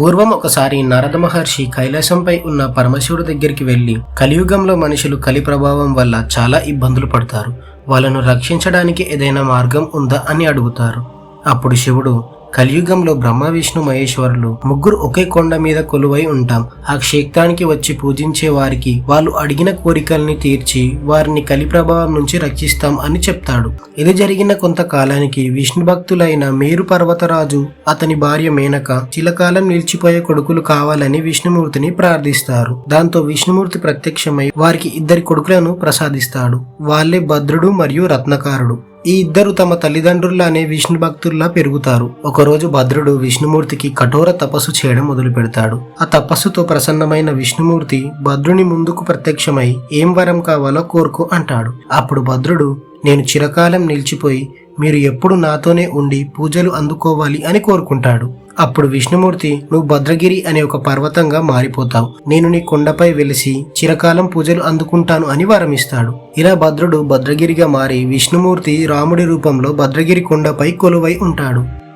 పూర్వం ఒకసారి నారద మహర్షి కైలాసంపై ఉన్న పరమశివుడి దగ్గరికి వెళ్ళి కలియుగంలో మనుషులు కలి ప్రభావం వల్ల చాలా ఇబ్బందులు పడతారు. వాళ్ళను రక్షించడానికి ఏదైనా మార్గం ఉందా అని అడుగుతారు. అప్పుడు శివుడు కలియుగంలో బ్రహ్మ విష్ణు మహేశ్వరులు ముగ్గురు ఒకే కొండ మీద కొలువై ఉంటాం. ఆ క్షేత్రానికి వచ్చి పూజించే వారికి వాళ్ళు అడిగిన కోరికల్ని తీర్చి వారిని కలి ప్రభావం నుంచి రక్షిస్తాం అని చెప్తాడు. ఇది జరిగిన కొంతకాలానికి విష్ణు భక్తులైన మేరు పర్వతరాజు అతని భార్య మేనక చిలకాలం నిలిచిపోయే కొడుకులు కావాలని విష్ణుమూర్తిని ప్రార్థిస్తారు. దాంతో విష్ణుమూర్తి ప్రత్యక్షమై వారికి ఇద్దరి కొడుకులను ప్రసాదిస్తాడు. వాళ్ళే భద్రుడు మరియు రత్నకారుడు. ఈ ఇద్దరు తమ తల్లిదండ్రుల్లానే విష్ణు భక్తుల్లా పెరుగుతారు. ఒకరోజు భద్రుడు విష్ణుమూర్తికి కఠోర తపస్సు చేయడం మొదలు పెడతాడు. ఆ తపస్సుతో ప్రసన్నమైన విష్ణుమూర్తి భద్రుని ముందుకు ప్రత్యక్షమై ఏం వరం కావాలో కోరుకో అంటాడు. అప్పుడు భద్రుడు నేను చిరకాలం నిలిచిపోయి మీరు ఎప్పుడు నాతోనే ఉండి పూజలు అందుకోవాలి అని కోరుకుంటాడు. అప్పుడు విష్ణుమూర్తి నువ్వు భద్రగిరి అనే ఒక పర్వతంగా మారిపోతావు. నేను నీ కొండపై వెలిసి చిరకాలం పూజలు అందుకుంటాను అని వరమిస్తాడు. ఇలా భద్రుడు భద్రగిరిగా మారి విష్ణుమూర్తి రాముడి రూపంలో భద్రగిరి కొండపై కొలువై ఉంటాడు.